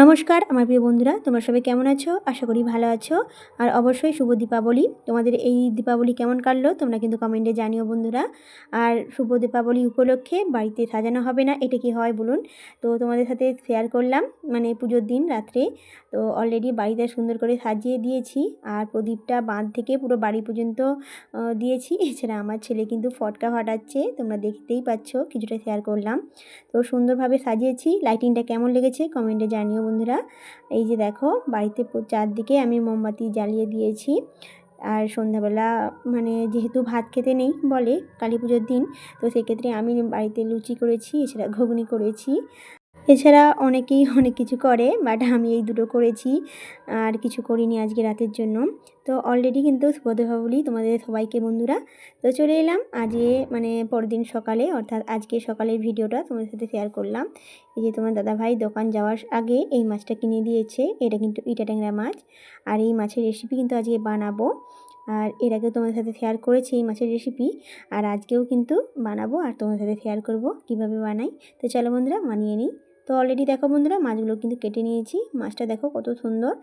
নমস্কার, আমার প্রিয় বন্ধুরা, তোমরা সবাই কেমন আছো? আশা করি ভালো আছো। আর অবশ্যই শুভ দীপাবলি। তোমাদের এই দীপাবলি কেমন কাটলো? তোমরা কিন্তু কমেন্টে জানিও বন্ধুরা। আর শুভ দীপাবলি উপলক্ষে বাড়িতে সাজানো হবে না, এটা কি হয় বলুন? তো তোমাদের সাথে শেয়ার করলাম মানে পুজোর দিন রাত্রে। তো অলরেডি বাড়িতে সুন্দর করে সাজিয়ে দিয়েছি। আর প্রদীপটা বাঁধ থেকে পুরো বাড়ি পর্যন্ত দিয়েছি। এছাড়া আমার ছেলে কিন্তু ফটকা ফাটাচ্ছে, তোমরা দেখতেই পাচ্ছ, কিছুটা শেয়ার করলাম। তো সুন্দরভাবে সাজিয়েছি। লাইটিংটা কেমন লেগেছে? কমেন্টে জানিও বন্ধুরা। এই যে দেখো, বাড়িতে চারদিকে আমি মোমবাতি জ্বালিয়ে দিয়েছি। আর সন্ধ্যাবেলা মানে যেহেতু ভাত খেতে নেই বলে কালী পুজোর দিন, তো সেক্ষেত্রে আমি বাড়িতে লুচি করেছি, এছাড়া ঘুগনি করেছি। এছাড়া অনেকেই অনেক কিছু করে বাট আমি এই দুটো করেছি, আর কিছু করিনি আজকে রাতের জন্য। তো অলরেডি কিন্তু শুভদীপাবলি তোমাদের সবাইকে বন্ধুরা। তো চলে এলাম আজকে মানে পরের দিন সকালে, অর্থাৎ আজকে সকালের ভিডিওটা তোমাদের সাথে শেয়ার করলাম। এই যে তোমার দাদাভাই দোকান যাওয়ার আগে এই মাছটা কিনে দিয়েছে, এটা কিন্তু ইটা ট্যাংরা মাছ। আর এই মাছের রেসিপি কিন্তু আজকে বানাবো। আর এর আগেও তোমাদের সাথে শেয়ার করেছি এই মাছের রেসিপি আর আজকেও কিন্তু বানাবো, আর তোমাদের সাথে শেয়ার করব কীভাবে বানাই। তো চলো বন্ধুরা, মানিয়ে নিই। তো অলরেডি দেখো বন্ধুরা, মাছগুলো কিন্তু কেটে নিয়েছি। মাছটা দেখো কত সুন্দর,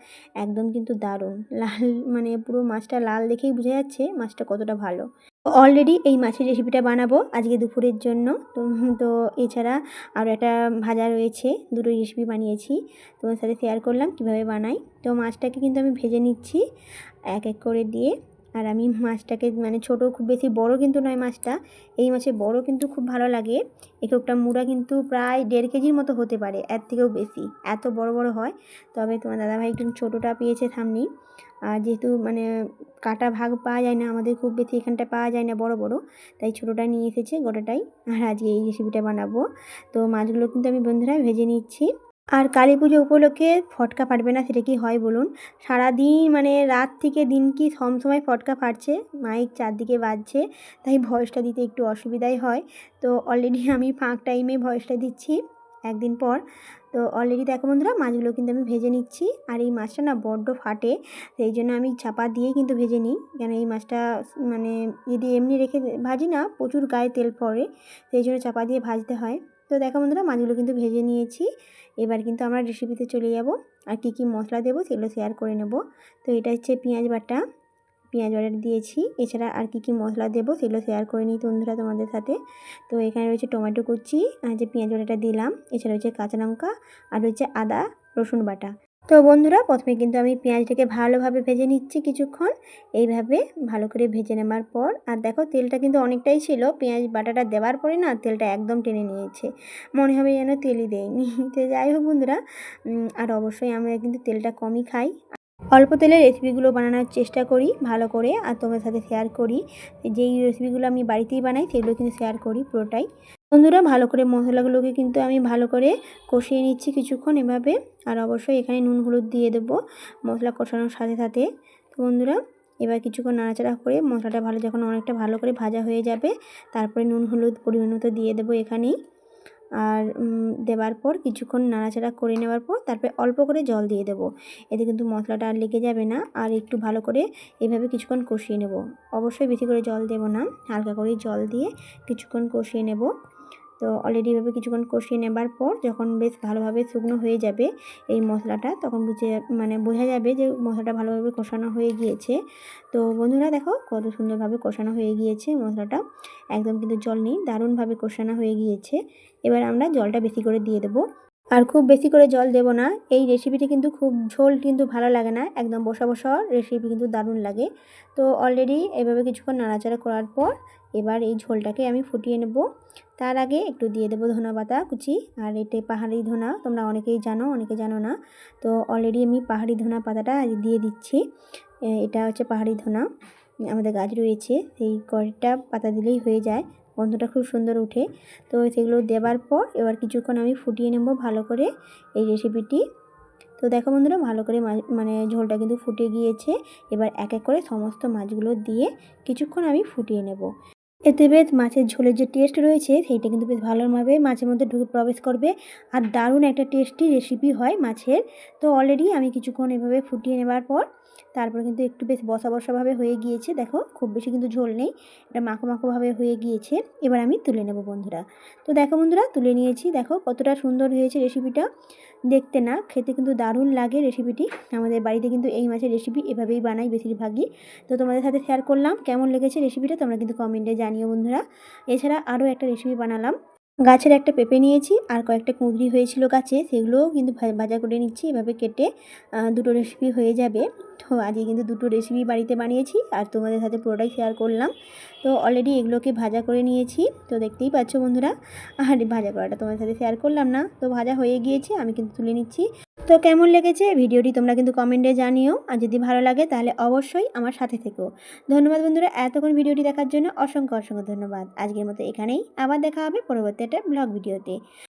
একদম কিন্তু দারুণ। লাল মানে পুরো মাছটা লাল দেখেই বোঝা যাচ্ছে মাছটা কতটা ভালো। অলরেডি এই মাছের রেসিপিটা বানাবো আজকে দুপুরের জন্য। তো তো এছাড়া আরও একটা ভাজা রয়েছে, দুটো রেসিপি বানিয়েছি। তোমার সাথে শেয়ার করলাম কীভাবে বানাই। তো মাছটাকে কিন্তু আমি ভেজে নিচ্ছি, এক এক করে দিয়ে। আর আমি মাছটাকে মানে ছোট, খুব বেশি বড় কিন্তু নয় মাছটা, এই মাছে বড় কিন্তু খুব ভালো লাগে। একটা মুড়া কিন্তু প্রায় দেড় কেজির মতো হতে পারে, এর থেকেও বেশি, এত বড় বড় হয়। তবে তোমার দাদাভাই একটু ছোটোটা পেয়েছে সামনেই আর যেহেতু মানে কাটা ভাগ পাওয়া যায় না, আমাদের খুব বেশি এখানটা পাওয়া যায় না বড় বড়, তাই ছোটোটা নিয়ে এসেছে গোটাটাই। আর আজকে এই রেসিপিটা বানাবো। তো মাছগুলো কিন্তু আমি বন্ধুরা ভেজে নিচ্ছি। আর কালী পুজো উপলক্ষে ফটকা ফাটবে না, সেটা কি হয় বলুন? সারাদিন মানে রাত থেকে দিন কি সময় ফটকা ফাটছে? মাইক চারদিকে বাজছে, তাই ভয়েসটা দিতে একটু অসুবিধাই হয়। তো অলরেডি আমি ফাঁক টাইমে ভয়েসটা দিচ্ছি একদিন পর। তো অলরেডি দেখো বন্ধুরা, মাছগুলো কিন্তু আমি ভেজে নিচ্ছি। আর এই মাছটা না বড্ড ফাটে, সেই জন্য আমি চাপা দিয়েই কিন্তু ভেজে নিই। কেন এই মাছটা মানে যদি এমনি রেখে ভাজি না, প্রচুর গায়ে তেল পড়ে, সেই জন্য চাপা দিয়ে ভাজতে হয়। তো দেখো বন্ধুরা, মাছগুলো কিন্তু ভেজে নিয়েছি। এবার কিন্তু আমরা রেসিপিতে চলে যাব। আর কী কী মশলা দেবো সেগুলো শেয়ার করে নেব। তো এটা হচ্ছে পেঁয়াজ বাটা। পেঁয়াজ বাটা দিয়েছি। এছাড়া আর কী কী মশলা দেবো সেগুলো শেয়ার করে নিই বন্ধুরা তোমাদের সাথে। তো এখানে রয়েছে টমেটো কুচি, আর যে পেঁয়াজ বাটাটা দিলাম, এছাড়া রয়েছে কাঁচা লঙ্কা, আর রয়েছে আদা, রসুন বাটা। তো বন্ধুরা, প্রথমে কিন্তু আমি পেঁয়াজটাকে ভালোভাবে ভেজে নিচ্ছি কিছুক্ষণ। এইভাবে ভালো করে ভেজে নেবার পর, আর দেখো তেলটা কিন্তু অনেকটাই ছিল, পেঁয়াজ বাটাটা দেওয়ার পরে না তেলটা একদম টেনে নিয়েছে। মনে হবে যেন তেলই দেয়নি। তো যাই হোক বন্ধুরা আর অবশ্যই আমরা কিন্তু তেলটা কমই খাই। অল্প তেলে রেসিপিগুলো বানানোর চেষ্টা করি, ভালো করে, আর তোমার সাথে শেয়ার করি। যেই রেসিপিগুলো আমি বাড়িতেই বানাই, সেগুলো কিন্তু শেয়ার করি পুরোটাই। বন্ধুরা, ভালো করে মশলাগুলোকে কিন্তু আমি ভালো করে কষিয়ে নিচ্ছি কিছুক্ষণ এভাবে, আর অবশ্যই এখানে নুন, হলুদ দিয়ে দেবো মশলা কষানোর সাথে সাথে। তো বন্ধুরা, এবার কিছুক্ষণ নাড়াচাড়া করে মশলাটা ভালো, যখন অনেকটা ভালো করে ভাজা হয়ে যাবে, তারপরে নুন, হলুদ পরিমাণ মতো দিয়ে দেবো এখানেই। আর দেবার পর কিছুক্ষণ নাড়াচাড়া করে নেওয়ার পর তারপরে অল্প করে জল দিয়ে দেবো। এতে কিন্তু মশলাটা আর লেগে যাবে না। আর একটু ভালো করে এভাবে কিছুক্ষণ কষিয়ে নেব। অবশ্যই বেশি করে জল দেব না। হালকা করে জল দিয়ে কিছুক্ষণ কষিয়ে নেব। তো অলরেডি এভাবে কিছুক্ষণ কষিয়ে নেবার পর যখন বেশ ভালোভাবে শুকনো হয়ে যাবে এই মশলাটা, তখন বুঝে মানে বোঝা যাবে যে মশলাটা ভালোভাবে কষানো হয়ে গিয়েছে। তো বন্ধুরা দেখো কত সুন্দরভাবে কষানো হয়ে গিয়েছে মশলাটা। একদম কিন্তু জল নেই, দারুণভাবে কষানো হয়ে গিয়েছে। এবার আমরা জলটা বেশি করে দিয়ে দেবো। আর খুব বেশি করে জল দেব না, এই রেসিপিটি কিন্তু খুব ঝোল কিন্তু ভালো লাগে না, একদম বসা বসা রেসিপি কিন্তু দারুণ লাগে। তো অলরেডি এভাবে কিছুক্ষণ নাড়াচাড়া করার পর এবার এই ঝোলটাকে আমি ফুটিয়ে নেব। তার আগে একটু দিয়ে দেবো ধনা পাতা কুচি, আর এতে পাহাড়ি ধনা, তোমরা অনেকেই জানো, অনেকে জানো না। তো অলরেডি আমি পাহাড়ি ধনা পাতাটা দিয়ে দিচ্ছি। এটা হচ্ছে পাহাড়ি ধনা, আমাদের গাছ রয়েছে। সেই কয়েকটা পাতা দিলেই হয়ে যায়, গন্ধটা খুব সুন্দর উঠে তো সেগুলো দেওয়ার পর এবার কিছুক্ষণ আমি ফুটিয়ে নেব ভালো করে এই রেসিপিটি তো দেখো বন্ধুরা, ভালো করে মানে ঝোলটা কিন্তু ফুটে গিয়েছে। এবার এক এক করে সমস্ত মাছগুলো দিয়ে কিছুক্ষণ আমি ফুটিয়ে নেব। এতে বেশ মাছের ঝোলের যে টেস্ট রয়েছে, সেইটা কিন্তু বেশ ভালোভাবে মাছের মধ্যে ঢুকে প্রবেশ করবে। আর দারুণ একটা টেস্টি রেসিপি হয় মাছের। তো অলরেডি আমি কিছুক্ষণ এভাবে ফুটিয়ে নেবার পর তারপরে কিন্তু একটু বেশ বসা বসাভাবে হয়ে গিয়েছে। দেখো, খুব বেশি কিন্তু ঝোল নেই, এটা মাখো মাখোভাবে হয়ে গিয়েছে। এবার আমি তুলে নেব বন্ধুরা। তো দেখো বন্ধুরা, তুলে নিয়েছি। দেখো কতটা সুন্দর হয়েছে রেসিপিটা। দেখতে না, খেতে কিন্তু দারুণ লাগে রেসিপিটি। আমাদের বাড়িতে কিন্তু এই মাছের রেসিপি এভাবেই বানাই বেশিরভাগই। তো তোমাদের সাথে শেয়ার করলাম, কেমন লেগেছে রেসিপিটা তোমরা কিন্তু কমেন্টে জানিও বন্ধুরা। এছাড়া আরও একটা রেসিপি বানালাম। গাছের একটা পেঁপে নিয়েছি, আর কয়েকটা কুঁদরি হয়েছিল গাছে, সেগুলোও কিন্তু ভাজা করে নিচ্ছি। এভাবে কেটে দুটো রেসিপি হয়ে যাবে। তো আজকে কিন্তু দুটো রেসিপি বাড়িতে বানিয়েছি, আর তোমাদের সাথে পুরোটাই শেয়ার করলাম। তো অলরেডি এগুলোকে ভাজা করে নিয়েছি, তো দেখতেই পাচ্ছ বন্ধুরা। আর ভাজা করাটা তোমাদের সাথে শেয়ার করলাম না। তো ভাজা হয়ে গিয়েছে, আমি কিন্তু তুলে নিচ্ছি। তো কেমন লেগেছে? ভিডিওটি তোমরা কিন্তু কমেন্টে জানিও। আর যদি ভালো লাগে তাহলে অবশ্যই আমার সাথে থেকো। ধন্যবাদ বন্ধুরা এতক্ষণ ভিডিওটি দেখার জন্য অসংখ্য অসংখ্য ধন্যবাদ। আজকের মতো এখানেই। আবার দেখা হবে পরবর্তী একটা ব্লগ ভিডিওতে।